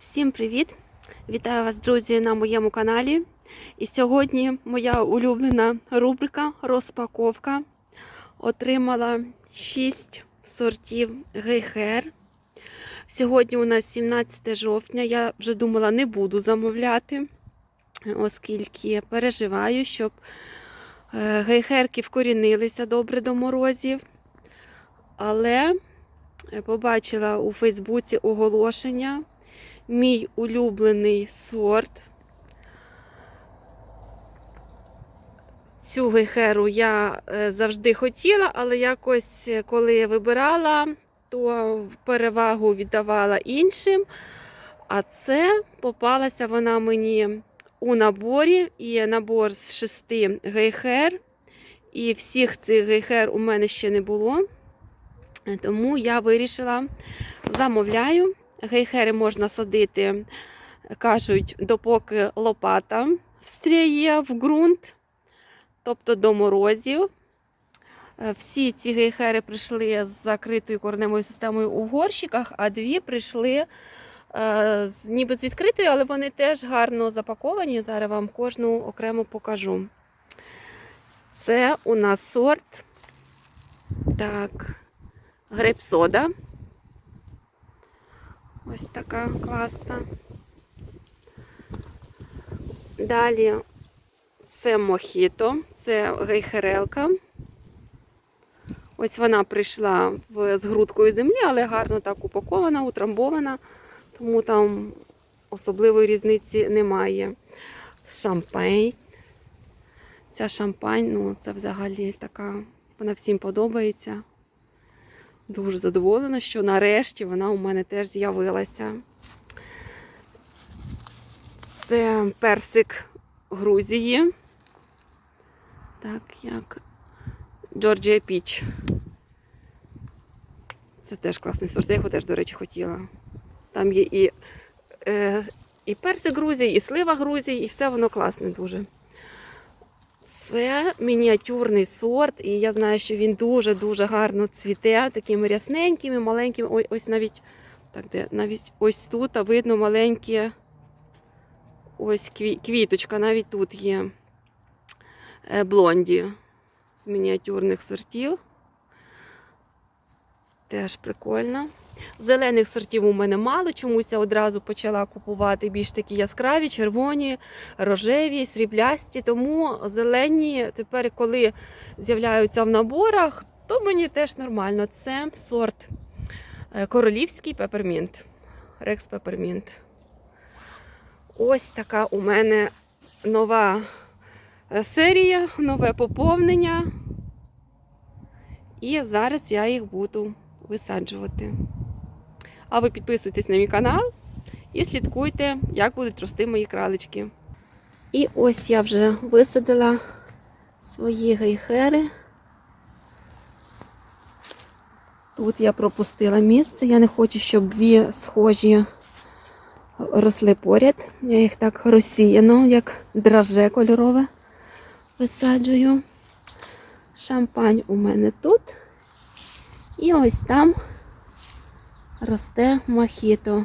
Всім привіт! Вітаю вас, друзі, на моєму каналі. І сьогодні моя улюблена рубрика розпаковка. Отримала 6 сортів гейхер. Сьогодні у нас 17 жовтня. Я вже думала, не буду замовляти, оскільки переживаю, щоб гейхерки вкорінилися добре до морозів. Але е, побачила у Фейсбуці оголошення мій улюблений сорт. Цю гейхеру я е, завжди хотіла, але якось, е, коли вибирала, то перевагу віддавала іншим. А це попалася вона мені у наборі. І набор з шести гейхер. І всіх цих гейхер у мене ще не було. Е, Тому я вирішила замовляю. Гейхери можна садити, кажуть, допоки лопата встряє в ґрунт, тобто до морозів. Е, Всі ці гейхери прийшли з закритою кореневою системою у горщиках, а дві прийшли е, ніби з відкритою, але вони теж гарно запаковані. Зараз вам кожну окремо покажу. Це у нас сорт. Так, грейпсода. Ось така класна. Далі це мохіто, це гейхерелка. Ось вона прийшла з грудкою землі, але гарно так упакована, утрамбована, тому там особливої різниці немає. Шампань. Ця шампань, ну, це взагалі така, вона всім подобається. Дуже задоволена, що нарешті вона у мене теж з'явилася. Це персик Грузії. Так, як Джорджія Піч. Це теж класний сорт. Я його теж, до речі, хотіла. Там є і, е, і персик Грузії, і слива Грузії, і все воно класне дуже. Це мініатюрний сорт, і я знаю, що він дуже-дуже гарно цвіте, такими рясненькими, маленькими. Ой, ось навіть так, де навіть ось тут а видно маленькі ось кві- квіточка, навіть тут є е, блонді з мініатюрних сортів. Теж прикольно. Зелених сортів у мене мало, чомусь я одразу почала купувати більш такі яскраві, червоні, рожеві, сріблясті. Тому зелені тепер, коли з'являються в наборах, то мені теж нормально. Це сорт е, королівський пепермінт. Рекс пепермінт. Ось така у мене нова е, серія, нове поповнення. І зараз я їх буду висаджувати. А ви підписуйтесь на мій канал і слідкуйте, як будуть рости мої кралечки. І ось я вже висадила свої гейхери. Тут я пропустила місце. Я не хочу, щоб дві схожі росли поряд. Я їх так розсіяно, як драже кольорове висаджую. Шампань у мене тут. І ось там росте мохіто.